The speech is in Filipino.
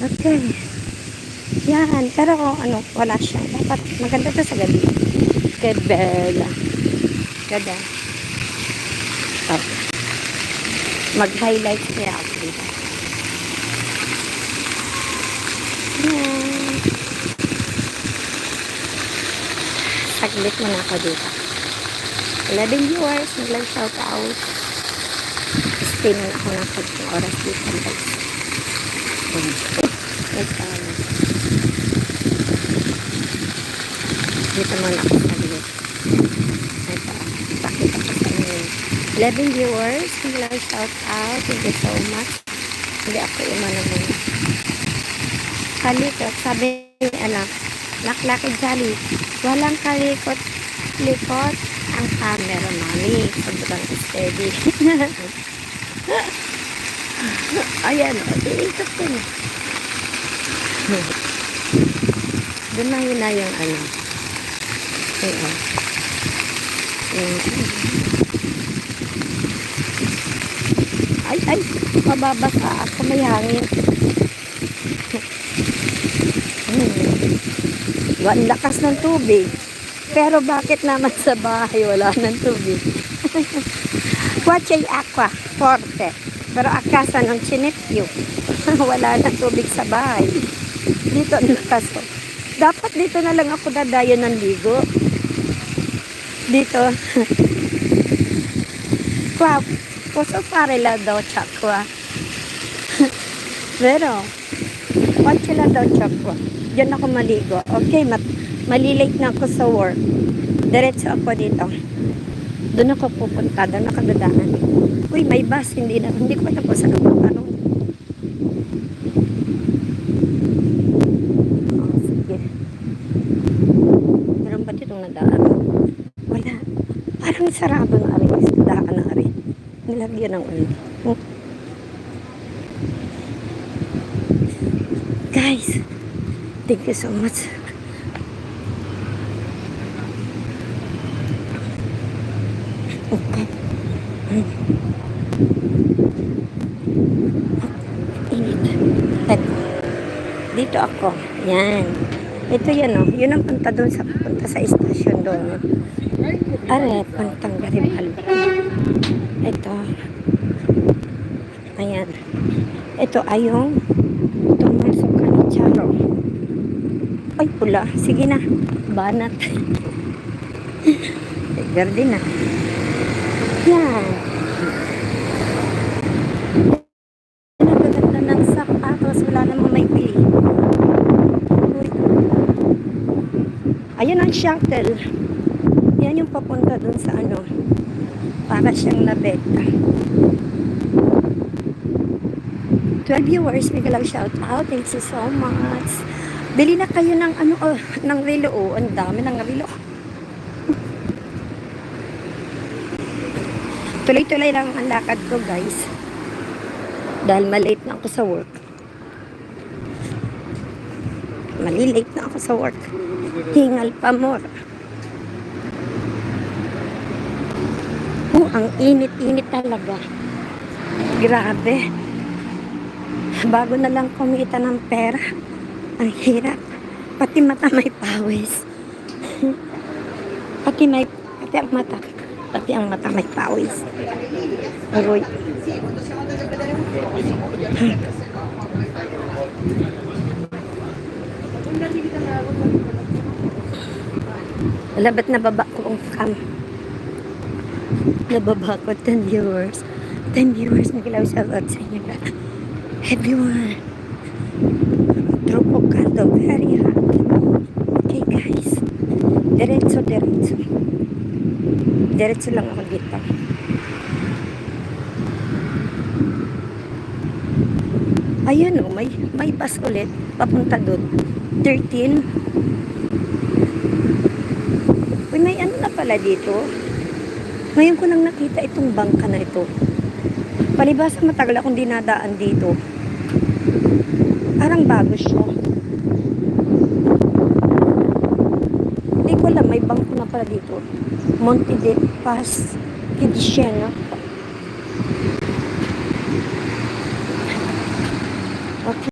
Okay. Yan. Pero ano, wala siya. Dapat maganda to sa gabi. Good bella. Ganda. Okay. Mag-highlight kaya ako dito. Yan. Saglit mo na ako dito. 11 viewers, nag shout out. Stay na ako ng oras dito guys. Ito. Dito muna ako saglit. Ito. Pakita ko sa inyo. 11 viewers, nag shout out. Thank you so much. Hindi ako umano muna. Kalikot, sabi ni anak, laklaki jolly. Walang kalikot, likot ang camera, mami. Sobrang steady. Ayan, iikot ko na. Doon na yun na yung ano. Ayan. Ayan. Ay, ay, mababasa ako. May hangin. Hmm. Ang lakas ng tubig. Pero bakit naman sa bahay wala ng tubig? Quache aqua, forte. Pero akasa ng chinepyo. wala ng tubig sa bahay. Dito ko. Dapat dito na lang ako dadayo ng ligo. Dito. Kwa, posso fare la doccia qua. Pero, Quache la doccia qua. Diyan ako maligo. Okay, mat malilate na ako sa work. Diretso ako dito. Doon ako pupunta. Doon ako dadaan. Uy, may bus. Hindi na. Hindi ko alam kung saan ako. Oh, sige. Meron ba ditong nadaan? Wala. Parang sarado na rin. Daan na rin. Nilagyan ng ulo. Oh. Guys, thank you so much. Okay. Init. Eto. Dito ako. Yan. Ito yan oh. Yun ang punta doon sa punta sa istasyon doon. Are, puntang Garibaldi. Ito. Ayan. Ito ay yung tumasok ka ni. Ay, pula. Sige na. Banat. Verde na. Yan. Nagaganda ng sapatos. Wala namang may pili. Uy. Ayun ang shuttle. Yan yung papunta dun sa ano. Para siyang nabeta. 12 viewers, may galang shout out. Thank you so much. Bili na kayo ng ano, oh, ng relo. Oh, ang dami ng relo. Tuloy-tuloy lang ang lakad ko, guys. Dahil malate na ako sa work. Malilate na ako sa work. Hingal pa more. Oh, ang init-init talaga. Grabe. Bago na lang kumita ng pera. Ang hirap. Pati mata may pawis. Pati may, pati ang mata. Pati ang mata may pawis. Aroy. Wala ba't nababa ko ang cam? Nababa ko 10 viewers. 10 viewers. Nagilaw sa out sa inyo na. Everyone. Tropo kanto. Very hot. Okay guys. Diretso, diretso. Diretso lang ako dito. Ayan o, may, may bus ulit. Papunta doon. 13. Uy, may ano na pala dito. Ngayon ko lang nakita itong bangka na ito. Palibasa matagal akong dinadaan dito. Parang bago siya. Hindi ko alam, may bangko na pala dito. Monte de Paz, Quidiciana.